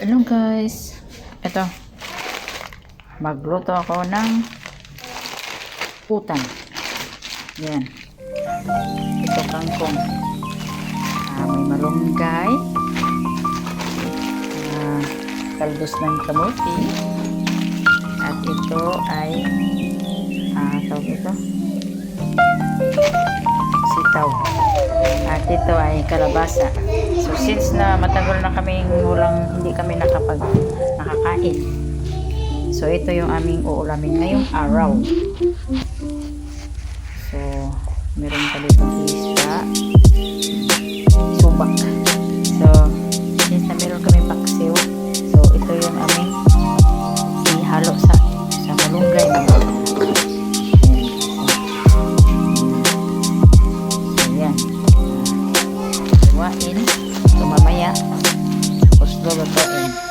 Hello guys. Ito. Magluto ako ng utang. Yan. Ito kangkong. Ah, may malunggay. Ah, kaldos ng kamuti. At ito ay ah, tawag ito. At ito ay kalabasa. So since na matagal na kami walang hindi kami nakapag nakakain. So ito yung aming uulamin ngayong araw. So meron pa dito So, mamaya, tapos lulutuin.